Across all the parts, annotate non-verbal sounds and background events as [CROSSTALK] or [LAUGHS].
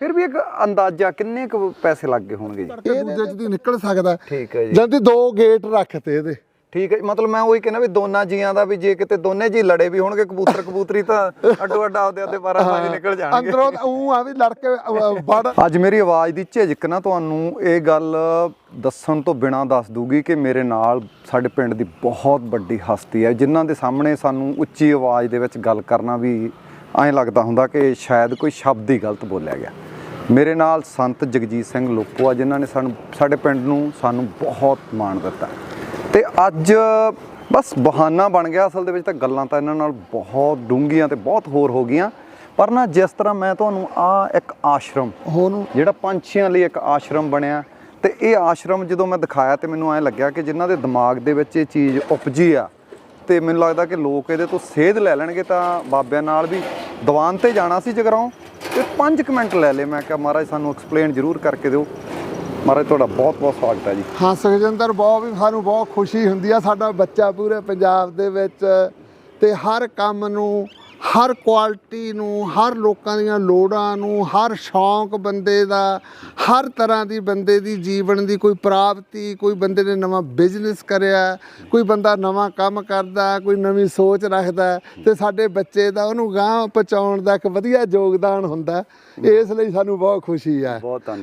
ਫਿਰ ਵੀ ਇੱਕ ਅੰਦਾਜ਼ਾ ਕਿੰਨੇ ਕੁ ਪੈਸੇ ਲੱਗ ਗਏ ਹੋਣਗੇ ਜੀ? ਇਹ ਦੂਜੇ ਚ ਦੀ ਨਿਕਲ ਸਕਦਾ। ਠੀਕ ਹੈ ਜੀ। ਜਾਂਦੀ ਦੋ ਗੇਟ ਰੱਖਤੇ ਇਹਦੇ। ਠੀਕ ਹੈ ਮਤਲਬ ਮੈਂ ਉਹੀ ਕਹਿੰਦਾ ਵੀ ਦੋਨਾਂ ਜੀਆਂ ਦਾ ਵੀ ਜੇ ਕਿਤੇ ਦੋਨੇ ਜੀ ਲੜੇ ਵੀ ਹੋਣਗੇ ਕਬੂਤਰ ਕਬੂਤਰੀ ਤਾਂ ਅੱਡੋ ਅੱਡ ਆਪਦੇ ਆਪਦੇ ਬਾਰਾਂ ਪੰਜ ਨਿਕਲ ਜਾਣਗੇ। ਅੰਦਰੋਂ ਉਹ ਆ ਵੀ ਲੜ ਕੇ ਵੜ। ਅੱਜ ਮੇਰੀ ਆਵਾਜ਼ ਦੀ ਝਿਜਕ ਨਾ ਤੁਹਾਨੂੰ ਇਹ ਗੱਲ ਦੱਸਣ ਤੋਂ ਬਿਨਾ ਦੱਸ ਦੂਗੀ ਕਿ ਮੇਰੇ ਨਾਲ ਸਾਡੇ ਪਿੰਡ ਦੀ ਬਹੁਤ ਵੱਡੀ ਹਸਤੀ ਹੈ ਜਿਨ੍ਹਾਂ ਦੇ ਸਾਹਮਣੇ ਸਾਨੂੰ ਉੱਚੀ ਆਵਾਜ਼ ਦੇ ਵਿੱਚ ਗੱਲ ਕਰਨਾ ਵੀ ਐਂ ਲੱਗਦਾ ਹੁੰਦਾ ਕਿ ਸ਼ਾਇਦ ਕੋਈ ਸ਼ਬਦ ਹੀ ਗਲਤ ਬੋਲਿਆ ਗਿਆ। ਮੇਰੇ ਨਾਲ ਸੰਤ ਜਗਜੀਤ ਸਿੰਘ ਲੋਕੋ ਆ ਜਿਨ੍ਹਾਂ ਨੇ ਸਾਨੂੰ ਸਾਡੇ ਪਿੰਡ ਨੂੰ ਸਾਨੂੰ ਬਹੁਤ ਮਾਣ ਦਿੱਤਾ। ਤੇ ਅੱਜ ਬਸ ਬਹਾਨਾ ਬਣ ਗਿਆ ਅਸਲ ਦੇ ਵਿੱਚ ਤਾਂ ਗੱਲਾਂ ਤਾਂ ਇਹਨਾਂ ਨਾਲ ਬਹੁਤ ਡੂੰਘੀਆਂ ਤੇ ਬਹੁਤ ਹੋਰ ਹੋ ਗਈਆਂ। ਪਰ ਨਾ ਜਿਸ ਤਰ੍ਹਾਂ ਮੈਂ ਤੁਹਾਨੂੰ ਆ ਇੱਕ ਆਸ਼ਰਮ ਜਿਹੜਾ ਪੰਛੀਆਂ ਲਈ ਇੱਕ ਆਸ਼ਰਮ ਬਣਿਆ ਤੇ ਇਹ ਆਸ਼ਰਮ ਜਦੋਂ ਮੈਂ ਦਿਖਾਇਆ ਤੇ ਮੈਨੂੰ ਐ ਲੱਗਿਆ ਕਿ ਜਿਨ੍ਹਾਂ ਦੇ ਦਿਮਾਗ ਦੇ ਵਿੱਚ ਇਹ ਚੀਜ਼ ਉਪਜੀ ਆ ਤੇ ਮੈਨੂੰ ਲੱਗਦਾ ਕਿ ਲੋਕ ਇਹਦੇ ਤੋਂ ਸੇਧ ਲੈ ਲੈਣਗੇ ਤਾਂ ਬਾਬਿਆਂ ਨਾਲ ਵੀ ਦੀਵਾਨ ਤੇ ਜਾਣਾ ਸੀ ਜਗਰਾਉਂ। ਤੇ 5 ਮਿੰਟ ਲੈ ਲਏ। ਮੈਂ ਕਿਹਾ ਮਹਾਰਾਜ ਸਾਨੂੰ ਐਕਸਪਲੇਨ ਜ਼ਰੂਰ ਕਰਕੇ ਦਿਓ। ਮਹਾਰਾਜ, ਤੁਹਾਡਾ ਬਹੁਤ ਬਹੁਤ ਸਵਾਗਤ ਹੈ ਜੀ। ਹਾਂ, ਸੁਖਜਿੰਦਰ, ਬਹੁਤ ਵੀ ਸਾਨੂੰ ਬਹੁਤ ਖੁਸ਼ੀ ਹੁੰਦੀ ਆ। ਸਾਡਾ ਬੱਚਾ ਪੂਰੇ ਪੰਜਾਬ ਦੇ ਵਿੱਚ ਤੇ ਹਰ ਕੰਮ ਨੂੰ ਹਰ ਕੁਆਲਿਟੀ ਨੂੰ ਹਰ ਲੋਕਾਂ ਦੀਆਂ ਲੋੜਾਂ ਨੂੰ ਹਰ ਸ਼ੌਂਕ ਬੰਦੇ ਦਾ ਹਰ ਤਰ੍ਹਾਂ ਦੀ ਬੰਦੇ ਦੀ ਜੀਵਨ ਦੀ ਕੋਈ ਪ੍ਰਾਪਤੀ ਕੋਈ ਬੰਦੇ ਨੇ ਨਵਾਂ ਬਿਜ਼ਨਸ ਕਰਿਆ ਕੋਈ ਬੰਦਾ ਨਵਾਂ ਕੰਮ ਕਰਦਾ ਕੋਈ ਨਵੀਂ ਸੋਚ ਰੱਖਦਾ ਤੇ ਸਾਡੇ ਬੱਚੇ ਦਾ ਉਹਨੂੰ ਗਾਂਹ ਪਹੁੰਚਾਉਣ ਦਾ ਇੱਕ ਵਧੀਆ ਯੋਗਦਾਨ ਹੁੰਦਾ। ਇਸ ਲਈ ਸਾਨੂੰ ਬਹੁਤ ਖੁਸ਼ੀ ਆ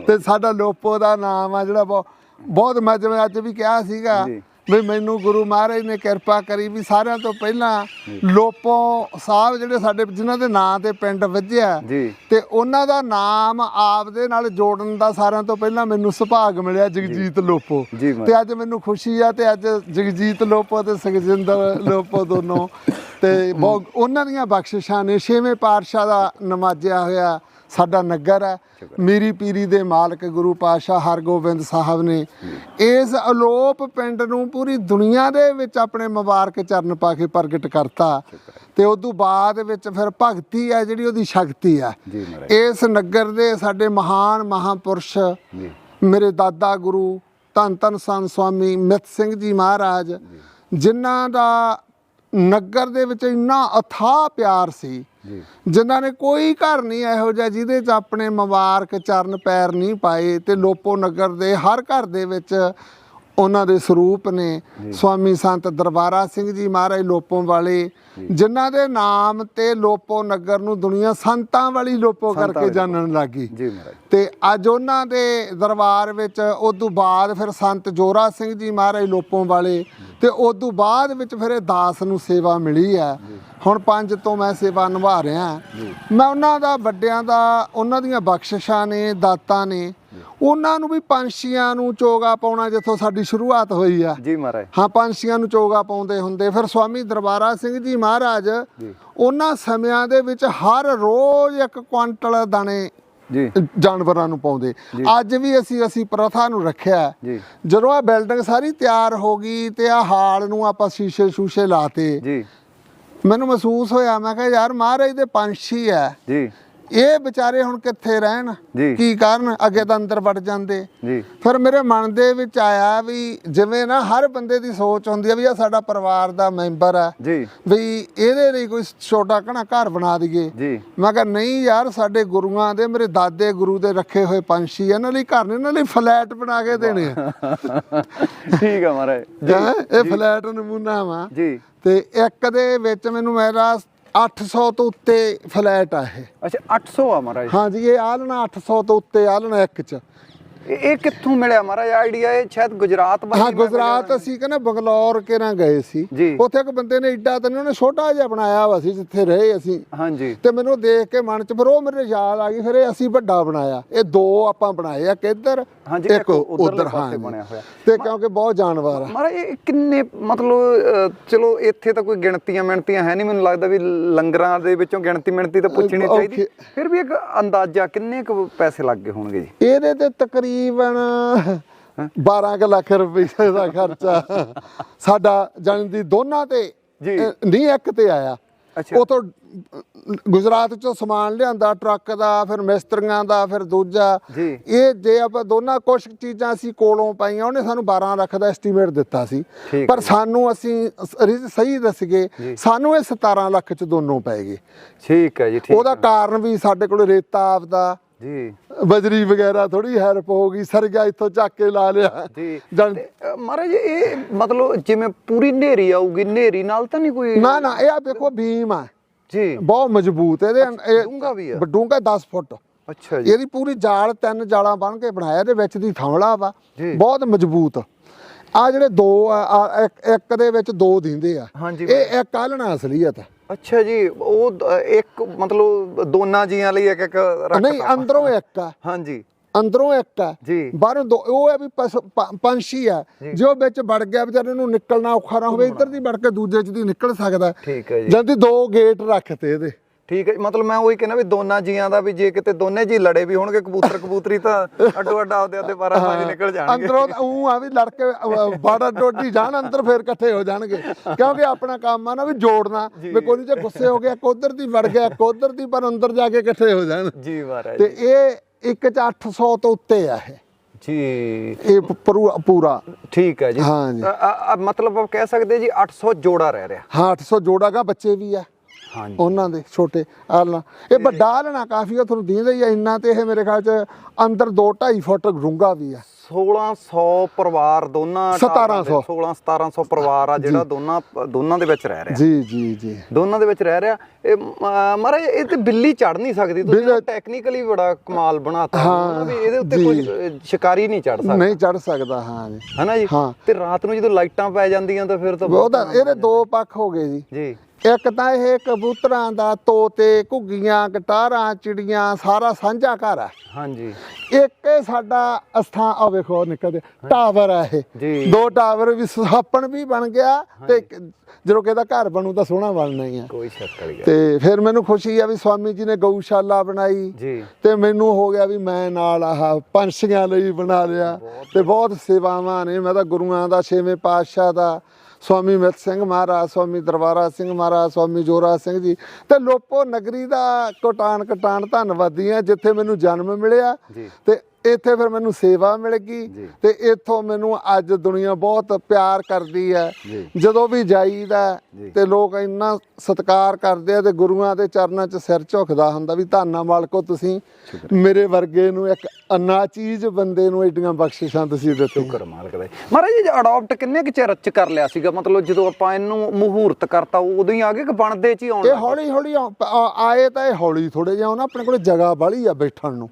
ਤੇ ਸਾਡਾ ਲੋਪੋ ਦਾ ਨਾਮ ਆ ਜਿਹੜਾ ਬਹੁਤ ਮੈਂ ਜਿਵੇਂ ਅੱਜ ਵੀ ਕਿਹਾ ਸੀਗਾ। ਵੀ ਮੈਨੂੰ ਗੁਰੂ ਮਹਾਰਾਜ ਨੇ ਕਿਰਪਾ ਕਰੀ ਵੀ ਸਾਰਿਆਂ ਤੋਂ ਪਹਿਲਾਂ ਲੋਪੋ ਸਾਹਿਬ ਜਿਹੜੇ ਸਾਡੇ ਜਿਨ੍ਹਾਂ ਦੇ ਨਾਂ ਤੇ ਪਿੰਡ ਵੱਜਿਆ ਤੇ ਉਹਨਾਂ ਦਾ ਨਾਮ ਆਪਦੇ ਨਾਲ ਜੋੜਨ ਦਾ ਸਾਰਿਆਂ ਤੋਂ ਪਹਿਲਾਂ ਮੈਨੂੰ ਸੁਭਾਗ ਮਿਲਿਆ ਜਗਜੀਤ ਲੋਪੋ। ਤੇ ਅੱਜ ਮੈਨੂੰ ਖੁਸ਼ੀ ਆ ਤੇ ਅੱਜ ਜਗਜੀਤ ਲੋਪੋ ਤੇ ਸੁਖਜਿੰਦਰ ਲੋਪੋ ਦੋਨੋਂ। ਤੇ ਉਹਨਾਂ ਦੀਆਂ ਬਖਸ਼ਿਸ਼ਾਂ ਨੇ ਛੇਵੇਂ ਪਾਤਸ਼ਾਹ ਦਾ ਨਮਾਜ਼ਿਆ ਹੋਇਆ। ਸਾਡਾ ਨਗਰ ਹੈ। ਮੇਰੀ ਪੀਰੀ ਦੇ ਮਾਲਕ ਗੁਰੂ ਪਾਤਸ਼ਾਹ ਹਰਗੋਬਿੰਦ ਸਾਹਿਬ ਨੇ ਇਸ ਅਲੋਪ ਪਿੰਡ ਨੂੰ ਪੂਰੀ ਦੁਨੀਆ ਦੇ ਵਿੱਚ ਆਪਣੇ ਮੁਬਾਰਕ ਚਰਨ ਪਾ ਕੇ ਪ੍ਰਗਟ ਕਰਤਾ। ਤੇ ਉਸ ਤੋਂ ਬਾਅਦ ਵਿੱਚ ਫਿਰ ਭਗਤੀ ਹੈ ਜਿਹੜੀ ਉਹਦੀ ਸ਼ਕਤੀ ਹੈ। ਇਸ ਨਗਰ ਦੇ ਸਾਡੇ ਮਹਾਨ ਮਹਾਪੁਰਸ਼ ਮੇਰੇ ਦਾਦਾ ਗੁਰੂ ਧੰਨ ਧੰਨ ਸੰਤ ਸਵਾਮੀ ਮਿੱਤ ਸਿੰਘ ਜੀ ਮਹਾਰਾਜ ਜਿਨ੍ਹਾਂ ਦਾ ਨਗਰ ਦੇ ਵਿੱਚ ਇੰਨਾ ਅਥਾਹ ਪਿਆਰ ਸੀ ਜਿਨ੍ਹਾਂ ਨੇ ਕੋਈ ਘਰ ਨਹੀਂ ਇਹੋ ਜਿਹਾ ਜਿਹਦੇ 'ਚ ਆਪਣੇ ਮੁਬਾਰਕ ਚਰਨ ਪੈਰ ਨਹੀਂ ਪਾਏ ਤੇ ਲੋਪੋ ਨਗਰ ਦੇ ਹਰ ਘਰ ਦੇ ਵਿੱਚ ਉਹਨਾਂ ਦੇ ਸਰੂਪ ਨੇ। ਸਵਾਮੀ ਸੰਤ ਦਰਬਾਰਾ ਸਿੰਘ ਜੀ ਮਹਾਰਾਜ ਲੋਪੋ ਵਾਲੇ ਜਿਨ੍ਹਾਂ ਦੇ ਨਾਮ ਤੇ ਲੋਪੋ ਨਗਰ ਨੂੰ ਦੁਨੀਆ ਸੰਤਾਂ ਵਾਲੀ ਲੋਪੋ ਕਰਕੇ ਜਾਣਨ ਲੱਗੀ। ਜੀ ਮਹਾਰਾਜ। ਤੇ ਅੱਜ ਉਹਨਾਂ ਦੇ ਦਰਬਾਰ ਵਿੱਚ ਉਸ ਤੋਂ ਬਾਅਦ ਫਿਰ ਸੰਤ ਜੋਰਾ ਸਿੰਘ ਜੀ ਮਹਾਰਾਜ ਲੋਪੋਂ ਵਾਲੇ ਤੇ ਉਸ ਤੋਂ ਬਾਅਦ ਵਿੱਚ ਫਿਰ ਇਹ ਦਾਸ ਨੂੰ ਸੇਵਾ ਮਿਲੀ ਹੈ। ਹੁਣ ਪੰਜ ਤੋਂ ਮੈਂ ਸੇਵਾ ਨਿਭਾ ਰਿਹਾ। ਮੈਂ ਉਹਨਾਂ ਦਾ ਵੱਡਿਆਂ ਦਾ ਉਹਨਾਂ ਦੀਆਂ ਬਖਸ਼ਿਸ਼ਾਂ ਨੇ ਦਾਤਾਂ ਨੇ। ਉਹਨਾਂ ਨੂੰ ਵੀ ਪੰਛੀਆਂ ਨੂੰ ਚੋਗਾ ਪਾਉਣਾ ਜਿੱਥੋਂ ਸਾਡੀ ਸ਼ੁਰੂਆਤ ਹੋਈ ਆ। ਜੀ ਮਹਾਰਾਜ। ਹਾਂ ਪੰਛੀਆਂ ਨੂੰ ਚੋਗਾ ਪਾਉਂਦੇ ਹੁੰਦੇ। ਫਿਰ ਸਵਾਮੀ ਦਰਬਾਰਾ ਸਿੰਘ ਜੀ ਮਹਾਰਾਜ ਉਹਨਾਂ ਸਮਿਆਂ ਦੇ ਵਿੱਚ ਹਰ ਰੋਜ਼ ਇੱਕ ਕੁਆਂਟਲ ਦਾਣੇ ਜੀ। ਜਾਨਵਰਾਂ ਨੂੰ ਪਾਉਂਦੇ। ਅੱਜ ਵੀ ਅਸੀਂ ਅਸੀਂ ਪ੍ਰਥਾ ਨੂੰ ਰੱਖਿਆ। ਹੈ। ਜਦੋਂ ਆ ਬਿਲਡਿੰਗ ਸਾਰੀ ਤਿਆਰ ਹੋ ਗਈ ਤੇ ਆ ਹਾਲ ਨੂੰ ਆਪਾਂ ਸ਼ੀਸ਼ੇ ਸ਼ੂਸ਼ੇ ਲਾਤੇ ਜੀ। ਮੈਨੂੰ ਮਹਿਸੂਸ ਹੋਇਆ ਮੈਂ ਕਿਹਾ ਯਾਰ ਮਹਾਰਾਜ ਦੇ ਪੰਛੀ ਐ ਜੀ। ਇਹ ਵਿਚਾਰੇ ਹੁਣ ਕਿੱਥੇ ਰਹਿਣ। ਕੀ ਕਰਨ? ਅੱਗੇ ਤਾਂ ਅੰਦਰ ਵੜ ਜਾਂਦੇ। ਜੀ। ਫਿਰ ਮੇਰੇ ਮਨ ਦੇ ਵਿੱਚ ਆਇਆ ਵੀ ਜਿਵੇਂ ਨਾ ਹਰ ਬੰਦੇ ਦੀ ਸੋਚ ਹੁੰਦੀ ਆ ਵੀ ਆ ਸਾਡਾ ਪਰਿਵਾਰ ਦਾ ਮੈਂਬਰ ਆ। ਜੀ। ਵੀ ਇਹਦੇ ਲਈ ਕੋਈ ਛੋਟਾ ਘਣਾ ਘਰ ਬਣਾ ਦਈਏ। ਜੀ। ਮੈਂ ਕਿਹਾ ਨਹੀਂ ਯਾਰ ਸਾਡੇ ਗੁਰੂਆਂ ਦੇ ਮੇਰੇ ਦਾਦੇ ਗੁਰੂ ਦੇ ਰੱਖੇ ਹੋਏ ਪੰਛੀ ਇਹਨਾਂ ਲਈ ਘਰ ਨਹੀਂ ਇਹਨਾਂ ਲਈ ਫਲੈਟ ਬਣਾ ਕੇ ਦੇਣੇ ਆ। [LAUGHS] ਠੀਕ ਆ ਮਹਾਰਾਜ? ਇਹ ਫਲੈਟ ਨਮੂਨਾ ਵਾ। ਜੀ। ਤੇ ਇੱਕ ਦੇ ਵਿੱਚ ਮੈਨੂੰ ਮੇਰਾ 800 ਤੋਂ ਉੱਤੇ ਫਲੈਟ ਆ ਇਹ। ਅੱਛਾ 800 ਆ ਮਹਾਰਾਜ। ਹਾਂਜੀ ਇਹ ਆਲਣਾ 800 ਤੋਂ ਉੱਤੇ ਆਲਣਾ ਇੱਕ ਚ। ਇਹ ਕਿੱਥੋਂ ਮਿਲਿਆ ਮਹਾਰਾਜ? ਆਈਡੀਆ ਇਹ ਸ਼ਾਇਦ ਗੁਜਰਾਤ ਵੱਲ ਹਾਂ ਗੁਜਰਾਤ ਅਸੀਂ ਕਹਿੰਦੇ ਬੰਗਲੌਰ ਕਿਰਾਂ ਗਏ ਸੀ। ਉੱਥੇ ਇੱਕ ਬੰਦੇ ਨੇ ਏਡਾ ਤਾਂ ਉਹਨੇ ਛੋਟਾ ਜਿਹਾ ਬਣਾਇਆ ਵਾ ਸੀ ਜਿੱਥੇ ਰਹੇ ਅਸੀਂ। ਹਾਂਜੀ। ਤੇ ਮੈਨੂੰ ਦੇਖ ਕੇ ਮਨ ਚ ਫਿਰ ਉਹ ਮੇਰੇ ਯਾਦ ਆ ਗਈ ਫਿਰ ਇਹ ਅਸੀਂ ਵੱਡਾ ਬਣਾਇਆ। ਇਹ ਦੋ ਆਪਾਂ ਬਣਾਏ ਆ ਕਿੱਧਰ ਇੱਕ ਉਧਰ ਹਾਂ। ਤੇ ਕਿਉਂਕਿ ਬਹੁਤ ਜਾਨਵਰ ਆ। ਮਹਾਰਾਜ ਇਹ ਕਿੰਨੇ ਮਤਲਬ ਚਲੋ ਇੱਥੇ ਤਾਂ ਕੋਈ ਗਿਣਤੀਆਂ ਮਿਣਤੀਆਂ ਹੈ ਨਹੀਂ ਮੈਨੂੰ ਲੱਗਦਾ ਵੀ ਲੰਗਰਾਂ ਦੇ ਵਿੱਚੋਂ ਗਿਣਤੀ ਮਿਣਤੀ ਤਾਂ ਪੁੱਛਣੀ। ਚਾਹੀਦੀ। ਫਿਰ ਵੀ ਇੱਕ ਅੰਦਾਜ਼ਾ ਕਿੰਨੇ ਕੁ ਪੈਸੇ ਲੱਗ ਹੋਣਗੇ ਜੀ? ਇਹਦੇ ਤੇ ਤਕਰੀਬਨ 12 ਕੁ ਲੱਖ ਰੁਪਏ ਦਾ ਖਰਚਾ ਸਾਡਾ ਜਾਣੀ ਦੀ ਦੋਨਾਂ ਤੇ ਜੀ। ਨਹੀਂ ਇੱਕ ਤੇ ਆਇਆ ਅੱਛਾ। ਉਥੋਂ ਗੁਜਰਾਤ ਚੋਂ ਸਮਾਨ ਲਿਆਂਦਾ ਟਰੱਕ ਦਾ ਫਿਰ ਮਿਸਤਰੀਆਂ ਦਾ ਫਿਰ ਦੂਜਾ। ਇਹ ਜੇ ਆਪਾਂ ਦੋਨਾਂ ਕੁਝ ਚੀਜ਼ਾਂ ਅਸੀਂ ਕੋਲੋਂ ਪਾਈਆਂ ਉਹਨੇ ਸਾਨੂੰ 12 ਲੱਖ ਦਾ ਐਸਟੀਮੇਟ ਦਿੱਤਾ ਸੀ ਪਰ। ਸਾਨੂੰ ਅਸੀਂ ਸਹੀ ਦੱਸਗੇ ਜੀ। ਸਾਨੂੰ ਇਹ 17 ਲੱਖ ਚ ਦੋਨੋਂ ਪੈ ਗਏ ਠੀਕ ਹੈ ਜੀ ਠੀਕ ਉਹਦਾ ਕਾਰਨ ਵੀ ਸਾਡੇ ਕੋਲ ਰੇਤਾ ਆਪਦਾ ਜੀ। ਬਜਰੀ ਵਗੈਰਾ ਥੋੜੀ ਹੈਲਪ ਹੋ ਗਈ ਸਰਗਾ ਇੱਥੋਂ ਚੱਕ ਕੇ ਲਾ ਲਿਆ। ਜੀ। ਮਹਾਰਾਜ ਇਹ ਮਤਲਬ ਜਿਵੇਂ ਪੂਰੀ ਨੇਰੀ ਆਊਗੀ ਨੇਰੀ ਨਾਲ ਤਾਂ ਨਹੀਂ ਕੋਈ ਨਾ ਨਾ ਇਹ ਆ ਦੇਖੋ ਭੀਮ ਆ। ਜੀ। ਬਹੁਤ ਮਜ਼ਬੂਤ ਇਹਦੇ ਇਹ ਡੂੰਘਾ ਵੀ ਆ। ਡੂੰਘਾ 10 ਫੁੱਟ। ਅੱਛਾ ਜੀ। ਇਹਦੀ ਪੂਰੀ ਜਾਲ ਤਿੰਨ ਜਾਲਾਂ ਬਣ ਕੇ ਬਣਾਇਆ ਇਹਦੇ ਵਿੱਚ ਦੀ ਥਮਲਾ ਵਾ। ਬਹੁਤ ਮਜ਼ਬੂਤ। ਆ ਜਿਹੜੇ ਦੋ ਇੱਕ ਦੇ ਵਿੱਚ ਦੋ ਦਿੰਦੇ ਆ। ਇਹ ਇੱਕ ਆਲਣਾ ਅਸਲੀਅਤ। ਆ ਅੱਛਾ ਜੀ ਉਹ ਦ- ਇੱਕ ਮਤਲਬ ਦੋਨਾਂ ਜੀਆਂ ਲਈ ਇੱਕ ਇੱਕ ਰੱਖ ਨਹੀਂ ਅੰਦਰੋਂ ਇੱਕ ਆ ਹਾਂਜੀ। ਅੰਦਰੋਂ ਇੱਕ ਆ ਜੀ। ਬਾਹਰੋਂ ਦੋ ਉਹ ਹੈ ਵੀ ਪਸ- ਪ- ਪੰਛੀ ਆ ਜੀ। ਜੋ ਵਿੱਚ ਵੜ ਗਿਆ ਵਿਚਾਰੇ ਨੂੰ ਨਿਕਲਣਾ ਔਖਾ ਨਾ ਹੋਵੇ ਇੱਧਰ ਦੀ ਵੜ ਕੇ ਦੂਜੇ ਚ ਦੀ ਨਿਕਲ ਸਕਦਾ। ਠੀਕ ਹੈ ਜੀ। ਜਦ ਦੋ ਗੇਟ ਰੱਖਤੇ ਇਹਦੇ। ਠੀਕ ਹੈ ਮਤਲਬ ਮੈਂ ਉਹੀ ਕਹਿੰਦਾ ਵੀ ਦੋਨਾਂ ਜੀਆਂ ਦਾ ਵੀ ਜੇ ਕਿਤੇ ਦੋਨੇ ਜੀ ਲੜੇ ਵੀ ਹੋਣਗੇ ਕਬੂਤਰ ਕਬੂਤਰੀ ਤਾਂ ਅੱਡੋ ਅੱਡ ਆਪਦੇ ਆਪਦੇ ਬਾਰਾਂ ਪੰਜ ਨਿਕਲ ਜਾਣਗੇ। ਅੰਦਰੋਂ ਉਹ ਆ ਵੀ ਲੜ ਕੇ ਬਾੜਾ ਡੋਡੀ ਜਾਣ ਅੰਦਰ ਫੇਰ ਇਕੱਠੇ ਹੋ ਜਾਣਗੇ। ਕਿਉਂਕਿ ਆਪਣਾ ਕੰਮ ਆ ਨਾ ਵੀ ਜੋੜਨਾ ਵੀ ਕੋਈ ਜੇ ਗੁੱਸੇ ਹੋ ਗਿਆ ਉਧਰ ਦੀ ਵੜ ਗਿਆ ਉਧਰ ਦੀ ਪਰ ਅੰਦਰ ਜਾ ਕੇ ਇਕੱਠੇ ਹੋ ਜਾਣ। ਜੀ ਮਹਾਰਾਜ ਤੇ ਇਹ ਇੱਕ ਚ 800 ਤੋਂ ਉੱਤੇ ਆ ਇਹ। ਜੀ। ਇਹ ਪਰੂ- ਪੂਰਾ। ਠੀਕ ਹੈ ਜੀ। ਹਾਂ ਜੀ। ਮਤਲਬ ਆਪ ਕਹਿ ਸਕਦੇ ਜੀ 800 ਜੋੜਾ ਰਹਿ ਰਿਹਾ। ਹਾਂ 800 ਜੋੜਾਗਾ ਬੱਚੇ ਵੀ ਆ। ਉਹਨਾਂ ਦੇ ਛੋਟੇ ਆਲਣਾ ਇਹ ਵੱਡਾ ਆਲਣਾ ਕਾਫੀ ਆ ਤੁਹਾਨੂੰ ਦੀਂਦਾ ਹੀ ਆ ਇੰਨਾ ਤੇ ਇਹ ਮੇਰੇ ਖਿਆਲ ਚ ਅੰਦਰ 2 2.5 ਫੁੱਟ ਡੂੰਘਾ ਵੀ ਆ। 1600 ਪਰਿਵਾਰ ਦੋਨਾਂ ਟਾਵਰਾਂ ਦੇ, 1700 16 1700 ਪਰਿਵਾਰ ਆ ਜਿਹੜਾ ਦੋਨਾਂ ਦੋਨਾਂ ਦੇ ਵਿੱਚ ਰਹਿ ਰਿਹਾ। ਜੀ ਜੀ ਜੀ। ਦੋਨਾਂ ਦੇ ਵਿੱਚ ਰਹਿ ਰਿਹਾ। ਇਹ ਮ- ਮਹਾਰਾਜ ਇਹ ਤੇ ਬਿੱਲੀ ਚੜ ਨਹੀਂ ਸਕਦੀ। ਤੁਸੀਂ ਟੈਕਨੀਕਲੀ ਬੜਾ ਕਮਾਲ ਬਣਾਤਾ। ਵੀ ਇਹਦੇ ਉੱਤੇ। ਕੋਈ ਸ਼ਿਕਾਰੀ ਨਹੀਂ ਚੜ ਸਕਦਾ। ਨਹੀਂ ਚੜ ਸਕਦਾ ਹਾਂ ਜੀ। ਹੈਨਾ ਜੀ। ਤੇ ਰਾਤ ਨੂੰ ਜਦੋਂ ਲਾਈਟਾਂ ਪੈ ਜਾਂਦੀਆਂ ਤਾਂ ਫਿਰ ਤਾਂ ਉਹਦਾ ਇਹਦੇ ਦੋ ਪੱਖ ਹੋ ਗਏ ਜੀ। ਜੀ। ਇੱਕ ਤਾਂ ਇਹ ਕਬੂਤਰਾਂ ਦਾ ਤੋਤੇ ਘੁੱਗੀਆਂ ਗਟਾਰਾਂ ਚਿੜੀਆਂ ਸਾਰਾ ਸਾਂਝਾ ਘਰ ਆ। ਹਾਂਜੀ। ਇੱਕ ਇਹ ਸਾਡਾ ਅਸਥਾਨ ਆ ਵੇਖੋ ਨਿਕਲਦੇ ਟਾਵਰ ਆ ਇਹ। ਦੋ ਟਾਵਰ ਵੀ ਸੁਹਾਪਣ ਵੀ ਬਣ ਗਿਆ ਤੇ ਜਦੋਂ ਕਿਹਦਾ ਘਰ ਬਣੂ ਤਾਂ ਸੋਹਣਾ ਬਣਨਾ ਹੀ ਆ। ਕੋਈ ਸ਼ੱਕ ਗੱਲ ਤੇ ਫਿਰ ਮੈਨੂੰ ਖੁਸ਼ੀ ਆ ਵੀ ਸਵਾਮੀ ਜੀ ਨੇ ਗਊਸ਼ਾਲਾ ਬਣਾਈ। ਤੇ ਮੈਨੂੰ ਹੋ ਗਿਆ ਵੀ ਮੈਂ ਨਾਲ ਆਹ ਪੰਛੀਆਂ ਲਈ ਬਣਾ ਲਿਆ। ਤੇ ਬਹੁਤ ਸੇਵਾਵਾਂ ਨੇ। ਮੈਂ ਤਾਂ ਗੁਰੂਆਂ ਦਾ ਛੇਵੇਂ ਪਾਤਸ਼ਾਹ ਦਾ ਸਵਾਮੀ ਮਿੱਤ ਸਿੰਘ ਮਹਾਰਾਜ ਸਵਾਮੀ ਦਰਬਾਰਾ ਸਿੰਘ ਮਹਾਰਾਜ ਸਵਾਮੀ ਜੋਰਾ ਸਿੰਘ ਜੀ ਤੇ ਲੋਪੋ ਨਗਰੀ ਦਾ ਕੋਟਾਨ ਕਟਾਨ ਧੰਨਵਾਦੀ ਆ ਜਿੱਥੇ ਮੈਨੂੰ ਜਨਮ ਮਿਲਿਆ। ਤੇ ਇੱਥੇ ਫਿਰ ਮੈਨੂੰ ਸੇਵਾ ਮਿਲ ਗਈ। ਤੇ ਇੱਥੋਂ ਮੈਨੂੰ ਅੱਜ ਦੁਨੀਆ ਬਹੁਤ ਪਿਆਰ ਕਰਦੀ ਹੈ। ਜਦੋਂ ਵੀ ਜਾਈਦਾ। ਤੇ ਲੋਕ ਇੰਨਾ ਸਤਿਕਾਰ ਕਰਦੇ ਆ ਤੇ ਗੁਰੂਆਂ ਦੇ ਚਰਨਾਂ 'ਚ ਸਿਰ ਝੁਕਦਾ ਹੁੰਦਾ ਵੀ ਧੰਨਾ ਮਾਲਕੋ ਤੁਸੀਂ ਮੇਰੇ ਵਰਗੇ ਨੂੰ ਇੱਕ ਅੰਨਾ ਚੀਜ਼ ਬੰਦੇ ਨੂੰ ਏਡੀਆਂ ਬਖਸ਼ਿਸ਼ਾਂ ਤੁਸੀਂ ਦਿੱਤੀਆਂ ਸ਼ੁਕਰ ਮਾਲਕ ਦਾ। ਮਹਾਰਾਜ ਜੀ ਅਡਾਪਟ ਕਿੰਨੇ ਕੁ ਚਿਰ ਚ ਕਰ ਲਿਆ ਸੀਗਾ ਮਤਲਬ ਜਦੋਂ ਆਪਾਂ ਇਹਨੂੰ ਮਹੂਰਤ ਕਰਤਾ ਉਦੋਂ ਹੀ ਆ ਗਏ ਕਿ ਬਣਦੇ ਚ ਹੀ ਆਉਣ ਇਹ? ਹੌਲੀ ਹੌਲੀ ਆਏ ਤਾਂ ਇਹ ਹੌਲੀ ਥੋੜੇ ਜਿਹਾ ਨਾ ਆਪਣੇ ਕੋਲ ਜਗ੍ਹਾ ਬਾਲੀ ਆ ਬੈਠਣ ਨੂੰ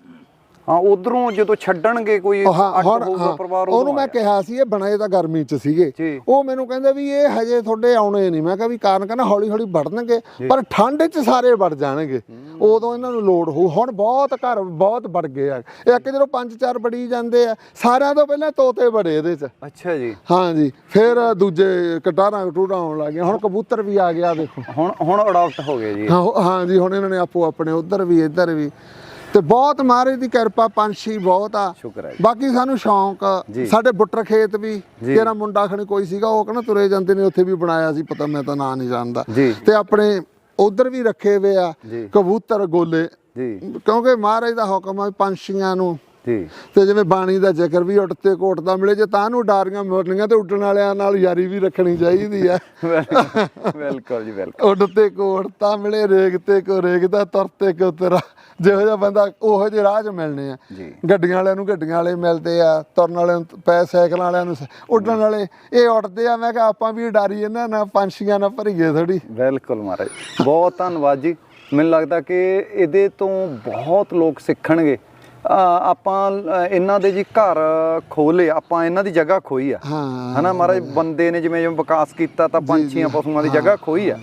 ਹਾਂ ਉਧਰੋਂ ਜਦੋਂ ਛੱਡਣਗੇ ਕੋਈ ਹਾਂ ਅੱਡ ਹੋਊਗਾ ਹਾਂ, ਪਰਿਵਾਰ ਉਹਨੂੰ ਮੈਂ ਕਿਹਾ ਸੀ ਇਹ ਬਣਾਏ ਤਾਂ ਗਰਮੀ 'ਚ ਸੀਗੇ। ਉਹ ਮੈਨੂੰ ਕਹਿੰਦੇ ਵੀ ਇਹ ਹਜੇ ਤੁਹਾਡੇ ਆਉਣੇ ਨਹੀਂ। ਮੈਂ ਕਿਹਾ ਵੀ ਕਾਰਨ ਕਹਿੰਦਾ ਹੌਲੀ ਹੌਲੀ ਵੜਨਗੇ ਪਰ ਠੰਡ 'ਚ ਸਾਰੇ ਵੜ ਜਾਣਗੇ। ਉਦੋਂ ਇਹਨਾਂ ਨੂੰ ਲੋੜ ਹੋਊ। ਹੁਣ ਬਹੁਤ ਘਰ ਬਹੁਤ ਵੜ ਗਏ ਆ। ਇੱਕ ਜਦੋਂ ਪੰਜ ਚਾਰ ਬੜੀ ਜਾਂਦੇ ਆ ਸਾਰਿਆਂ ਤੋਂ ਪਹਿਲਾਂ ਤੋਤੇ ਬੜੇ ਇਹਦੇ 'ਚ। ਅੱਛਾ ਜੀ। ਹਾਂ ਜੀ ਫਿਰ ਦੂਜੇ ਕਟਾਰਾਂ ਕਟੂਰਾਂ ਆਉਣ ਲੱਗ ਗਏ ਹੁਣ ਕਬੂਤਰ ਵੀ ਆ ਗਿਆ ਦੇਖੋ। ਹੁਣ ਹੁਣ ਅਡਾਪਟ ਹੋ ਗਏ ਜੀ। ਹਾਂ ਹਾਂ ਜੀ ਹੁਣ ਇਹਨਾਂ ਨੇ ਆਪੋ ਆਪਣੇ ਉਧਰ ਵੀ ਇੱਧਰ ਵੀ। ਤੇ ਬਹੁਤ ਮਹਾਰਾਜ ਦੀ ਕਿਰਪਾ ਪੰਛੀ ਬਹੁਤ ਆ ਸ਼ੁਕਰ ਹੈ ਜੀ। ਬਾਕੀ ਸਾਨੂੰ ਸ਼ੌਂਕ। ਸਾਡੇ ਬੁੱਟਰ ਖੇਤ ਵੀ ਜੀ। ਤੇਰਾ ਮੁੰਡਾ ਖਣੀ ਕੋਈ ਸੀਗਾ ਉਹ ਕਹਿੰਦਾ ਤੁਰੇ ਜਾਂਦੇ ਨੇ ਉੱਥੇ ਵੀ ਬਣਾਇਆ ਸੀ ਪਤਾ ਮੈਂ ਤਾਂ ਨਾਂ ਨਹੀਂ ਜਾਣਦਾ। ਤੇ ਆਪਣੇ ਉਧਰ ਵੀ ਰੱਖੇ ਹੋਏ ਆ। ਕਬੂਤਰ ਗੋਲੇ ਕਿਉਂਕਿ ਮਹਾਰਾਜ ਦਾ ਹੁਕਮ ਆ ਪੰਛੀਆਂ ਨੂੰ ਜੀ। ਤੇ ਜਿਵੇਂ ਬਾਣੀ ਦਾ ਜ਼ਿਕਰ ਵੀ ਉੱਡਤੇ ਕੋਟਦਾ ਮਿਲੇ ਜੇ ਤਾਂ ਨੂੰ ਡਾਰੀਆਂ ਮਿਲਣੀਆਂ ਤੇ ਉੱਡਣ ਵਾਲਿਆਂ ਨਾਲ ਯਾਰੀ ਵੀ ਰੱਖਣੀ ਚਾਹੀਦੀ ਆ। ਵੈਲਕਮ ਜੀ ਵੈਲਕਮ ਉੱਡਤੇ ਕੋਟਤਾ ਮਿਲੇ ਰੇਗਤੇ ਕੋ ਰੇਗਦਾ ਤੁਰਤੇ ਕੋ ਤੇਰਾ। ਜਿਹੋ ਜਿਹਾ ਬੰਦਾ ਉਹੋ ਜਿਹੇ ਰਾਹ 'ਚ ਮਿਲਣੇ ਆ। ਗੱਡੀਆਂ ਵਾਲਿਆਂ ਨੂੰ ਗੱਡੀਆਂ ਵਾਲੇ ਮਿਲਦੇ ਆ ਤੁਰਨ ਵਾਲਿਆਂ ਨੂੰ ਪੈ ਸਾਈਕਲਾਂ ਵਾਲਿਆਂ ਨੂੰ ਉੱਡਣ ਵਾਲੇ ਇਹ ਉੱਡਦੇ ਆ ਮੈਂ ਕਿਹਾ ਆਪਾਂ ਵੀ ਡਾਰੀ ਇਹਨਾਂ ਨਾਲ ਪੰਛੀਆਂ ਨਾਲ ਭਰੀਏ ਥੋੜੀ ਬਿਲਕੁਲ ਮਹਾਰਾਜ ਬਹੁਤ ਧੰਨਵਾਦ ਜੀ। ਮੈਨੂੰ ਲੱਗਦਾ ਕਿ ਇਹਦੇ ਤੋਂ ਬਹੁਤ ਲੋਕ ਸਿੱਖਣਗੇ। ਆਪਾਂ ਇਹਨਾਂ ਦੇ ਜੀ ਘਰ ਖੋਲੇ ਆਪਾਂ ਇਹਨਾਂ ਦੀ ਜਗ੍ਹਾ ਖੋਈ ਆ। ਹਾਂ। ਹਨਾ ਮਹਾਰਾਜ ਬੰਦੇ ਨੇ ਜਿਵੇਂ ਜਿਵੇਂ ਵਿਕਾਸ ਕੀਤਾ ਤਾਂ ਪੰਛੀਆਂ ਪਸ਼ੂਆਂ ਦੀ ਜਗ੍ਹਾ ਖੋਈ ਆ।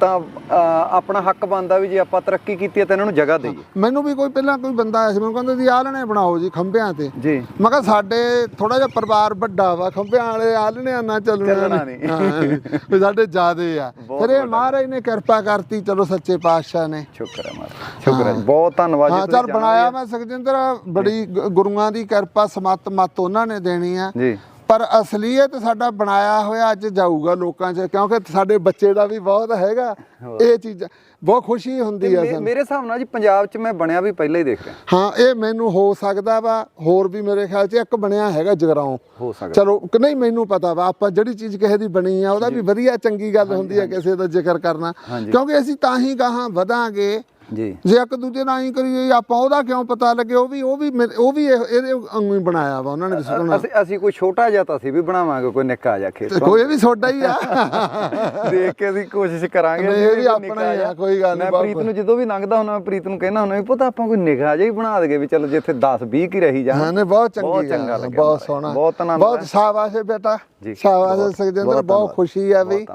ਤਾਂ ਆਪਣਾ ਹੱਕ ਬਣਦਾ ਵੀ ਜੇ ਆਪਾਂ ਤਰੱਕੀ ਕੀਤੀ ਹੈ ਤਾਂ ਇਹਨਾਂ ਨੂੰ ਜਗ੍ਹਾ ਦੇਈਏ। ਮੈਨੂੰ ਵੀ ਕੋਈ ਪਹਿਲਾਂ ਕੋਈ ਬੰਦਾ ਆਇਆ ਸੀ ਮੈਨੂੰ ਕਹਿੰਦਾ ਜੀ ਆਲਣੇ ਬਣਾਓ ਜੀ ਖੰਭਿਆਂ ਤੇ। ਜੀ। ਮੈਂ ਕਿਹਾ ਸਾਡੇ ਥੋੜਾ ਜਿਹਾ ਪਰਿਵਾਰ ਵੱਡਾ ਵਾ ਖੰਭਿਆਂ ਵਾਲੇ ਆਲਣਿਆਂ ਨਾਲ ਚੱਲਣਾ ਚੱਲਣਾ ਨਹੀਂ। ਵੀ ਸਾਡੇ ਜ਼ਿਆਦੇ ਆ। ਫਿਰ ਇਹ ਮਹਾਰਾਜ ਨੇ ਕਿਰਪਾ ਕਰਤੀ ਚਲੋ ਸੱਚੇ ਪਾਤਸ਼ਾਹ ਨੇ। ਸ਼ੁਕਰ ਹੈ ਮਹਾਰਾਜ ਸ਼ੁਕਰ ਹੈ। ਬਹੁਤ ਧੰਨਵਾਦ ਜੀ ਹਾਂ ਤੁਸੀਂ ਚੱਲ ਬਣਾਇਆ ਮੈਂ ਸੁਖਜਿੰਦਰ ਬੜੀ ਗੁਰੂਆਂ ਦੀ ਕਿਰਪਾ ਸਮਤ ਮਤ ਉਹਨਾਂ ਨੇ ਦੇਣੀ ਆ। ਜੀ। ਪਰ ਅਸਲੀਅਤ ਸਾਡਾ ਬਣਾਇਆ ਹੋਇਆ ਅੱਜ ਜਾਊਗਾ ਲੋਕਾਂ 'ਚ ਕਿਉਂਕਿ ਸਾਡੇ ਬੱਚੇ ਦਾ ਵੀ ਬਹੁਤ ਹੈਗਾ। ਇਹ ਚੀਜ਼ ਬਹੁਤ ਖੁਸ਼ੀ ਹੁੰਦੀ ਆ ਮੇ- ਸਾਨੂੰ। ਮੇਰੇ ਹਿਸਾਬ ਨਾਲ ਜੀ ਪੰਜਾਬ 'ਚ ਮੈਂ ਬਣਿਆ ਵੀ ਪਹਿਲਾਂ ਹੀ ਦੇਖ ਰਿਹਾ ਹਾਂ ਇਹ ਮੈਨੂੰ ਹੋ ਸਕਦਾ ਵਾ ਹੋਰ ਵੀ ਮੇਰੇ ਖਿਆਲ 'ਚ ਇੱਕ ਬਣਿਆ ਹੈਗਾ ਜਗਰਾਉਂ। ਹੋ ਸਕਦਾ। ਚਲੋ ਨਹੀਂ ਮੈਨੂੰ ਪਤਾ ਵਾ ਆਪਾਂ ਜਿਹੜੀ ਚੀਜ਼ ਕਿਸੇ ਦੀ ਬਣੀ ਆ ਉਹਦਾ ਵੀ ਵਧੀਆ ਚੰਗੀ ਗੱਲ ਹੁੰਦੀ ਆ ਕਿਸੇ ਦਾ ਜ਼ਿਕਰ ਕਰਨਾ। ਕਿਉਂਕਿ ਅਸੀਂ ਤਾਂ ਹੀ ਗਾਹਾਂ ਵਧਾਂਗੇ ਜੀ। ਜੇ ਇੱਕ ਦੂਜੇ ਨਾਲ ਹੀ ਕਰੀਏ ਆਪਾਂ ਉਹਦਾ ਕਿਉਂ ਪਤਾ ਲੱਗੇ? ਉਹ ਵੀ ਉਹ ਵੀ ਉਹ ਵੀ ਇਹ- ਇਹਦੇ ਵਾਂਗੂ ਹੀ ਬਣਾਇਆ ਵਾ ਉਹਨਾਂ ਨੇ ਵੀ ਸੁਣਨਾ ਅਸੀਂ ਅਸੀਂ ਕੋਈ ਛੋਟਾ ਜਿਹਾ ਤਾਂ ਅਸੀਂ ਵੀ ਬਣਾਵਾਂਗੇ ਕੋਈ ਨਿੱਕਾ ਜਿਹਾ ਖੇਤ ਕੋਈ ਵੀ ਛੋਟਾ ਹੀ ਆ। ਦੇਖ ਕੇ ਅਸੀਂ ਕੋਸ਼ਿਸ਼ ਕਰਾਂਗੇ ਇਹ ਵੀ ਆਪਣਾ ਹੀ ਆ। ਕੋਈ ਗੱਲ ਨਹੀਂ, ਮੈਂ ਪ੍ਰੀਤ ਨੂੰ ਜਦੋਂ ਵੀ ਲੰਘਦਾ ਹੁੰਦਾ ਮੈਂ ਪ੍ਰੀਤ ਨੂੰ ਕਹਿਣਾ ਹੁੰਦਾ ਵੀ ਪਤਾ ਆਪਾਂ ਕੋਈ ਨਿਗਾਹ ਜਿਹਾ ਹੀ ਬਣਾ ਦਈਏ ਵੀ ਚਲੋ ਜਿੱਥੇ 10 20 ਕੀ ਰਹੀ ਜਾਣ। ਹਾਂ ਨੇ ਬਹੁਤ ਬਹੁਤ ਚੰਗੀ ਲੱਗਿਆ ਬਹੁਤ। ਸੋਹਣਾ। ਬਹੁਤ ਬਹੁਤ ਆਇਆ। ਸ਼ਾਬਾਸ਼ ਹੈ ਬੇਟਾ। ਸ਼ਾਬਾਸ਼ ਹੈ ਬਹੁਤ- ਸੁਖਜਿੰਦਰ ਬਹੁਤ। ਖੁਸ਼ੀ ਆ ਵੀ।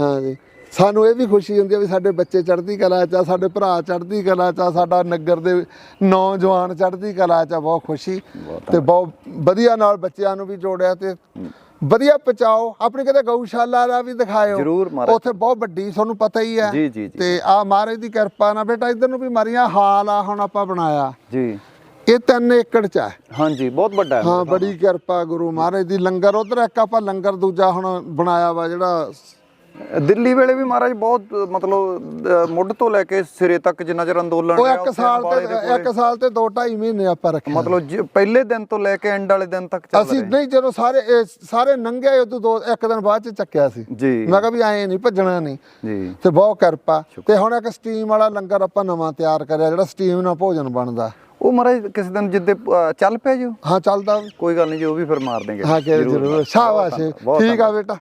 ਹਾਂ ਜੀ। ਸਾਨੂੰ ਇਹ ਵੀ ਖੁਸ਼ੀ ਹੁੰਦੀ ਆ ਵੀ ਸਾਡੇ ਬੱਚੇ ਚੜ੍ਹਦੀ ਕਲਾ ਚ ਆ ਸਾਡੇ ਭਰਾ ਚੜ੍ਹਦੀ ਕਲਾ ਚ ਆ ਸਾਡਾ ਨਗਰ ਦੇ ਨੌਜਵਾਨ ਚੜ੍ਹਦੀ ਕਲਾ ਚ ਆ ਬਹੁਤ ਖੁਸ਼ੀ ਤੇ ਬਹੁਤ ਵਧੀਆ ਨਾਲ ਬੱਚਿਆਂ ਨੂੰ ਵੀ ਜੋੜਿਆ ਤੇ ਵਧੀਆ ਪਚਾਓ ਆਪਣੇ ਕਿਤੇ ਗਊਸ਼ਾਲਾ ਦਾ ਵੀ ਦਿਖਾਇਓ। ਜ਼ਰੂਰ ਮਹਾਰਾਜ। ਉੱਥੇ ਬਹੁਤ ਵੱਡੀ ਤੁਹਾਨੂੰ ਪਤਾ ਹੀ ਹੈ। ਜੀ, ਜੀ, ਜੀ। ਤੇ ਆ ਮਹਾਰਾਜ ਦੀ ਕਿਰਪਾ ਨਾਲ ਬੇਟਾ ਇਧਰ ਨੂੰ ਵੀ ਮਾਰੀਆਂ ਹਾਲ ਆ ਹੁਣ ਆਪਾਂ ਬਣਾਇਆ। ਜੀ। ਇਹ 3 ਏਕੜ ਚ ਹੈ ਹਾਂਜੀ ਬਹੁਤ ਵੱਡਾ ਹੈ। ਹਾਂ ਬੜੀ ਕਿਰਪਾ ਗੁਰੂ ਮਹਾਰਾਜ ਦੀ। ਲੰਗਰ ਉਧਰ ਇੱਕ ਆਪਾਂ ਲੰਗਰ ਦੂਜਾ ਹੁਣ ਬਣਾਇਆ ਵਾ ਜਿਹੜਾ ਦਿੱਲੀ ਵੇਲੇ ਵੀ ਮਹਾਰਾਜ ਬਹੁਤ ਮਤਲਬ ਮੁੱਢ ਤੋਂ ਲੈ ਕੇ ਸਿਰੇ ਤੱਕ ਜਿੰਨਾ ਚਿਰ ਅੰਦੋਲਨ ਉਹ ਰਿਹਾ, ਇੱਕ ਉੱਥੇ ਸਾਲ ਅੰਬਾਲੇ ਤੇ ਦੇ ਕੋਲੇ। ਇੱਕ ਸਾਲ ਤੇ 2.5 ਮਹੀਨੇ ਆਪਾਂ ਰੱਖਿਆ ਮਤਲਬ ਪਹਿਲੇ ਦਿਨ ਤੋਂ ਲੈ ਕੇ ਐਂਡ ਵਾਲੇ ਦਿਨ ਤੱਕ ਚੱਲ ਅਸੀਂ ਨਹੀਂ ਜਦੋਂ ਸਾਰੇ ਸਾਰੇ ਨੰਗੇ ਉਦੋਂ ਦੋ ਇੱਕ ਦਿਨ ਬਾਅਦ ਚ ਚੱਕਿਆ ਸੀ। ਮੈਂ ਕਿਹਾ ਵੀ ਐਂ ਨਹੀਂ ਭੱਜਣਾ ਨਹੀਂ। ਜੀ। ਤੇ ਬਹੁਤ ਕਿਰਪਾ। ਤੇ ਹੁਣ ਇੱਕ ਸਟੀਮ ਵਾਲਾ ਲੰਗਰ ਆਪਾਂ ਨਵਾਂ ਤਿਆਰ ਕਰਿਆ ਜਿਹੜਾ ਸਟੀਮ ਨਾਲ ਭੋਜਨ ਬਣਦਾ। ਉਹ ਮਹਾਰਾਜ ਕਿਸੇ ਦਿਨ ਜਿੱਦੇ ਚੱਲ ਪਿਆ ਜੀ? ਹਾਂ ਚੱਲਦਾ। ਕੋਈ ਗੱਲ ਨਹੀਂ ਜੀ ਉਹ ਵੀ ਫਿਰ ਮਾਰ ਦੇਂਗੇ। ਹਾਂ ਜ਼ਰੂਰ ਸ਼ਾਬਾਸ਼ ਠੀਕ ਆ। ਬੇਟਾ।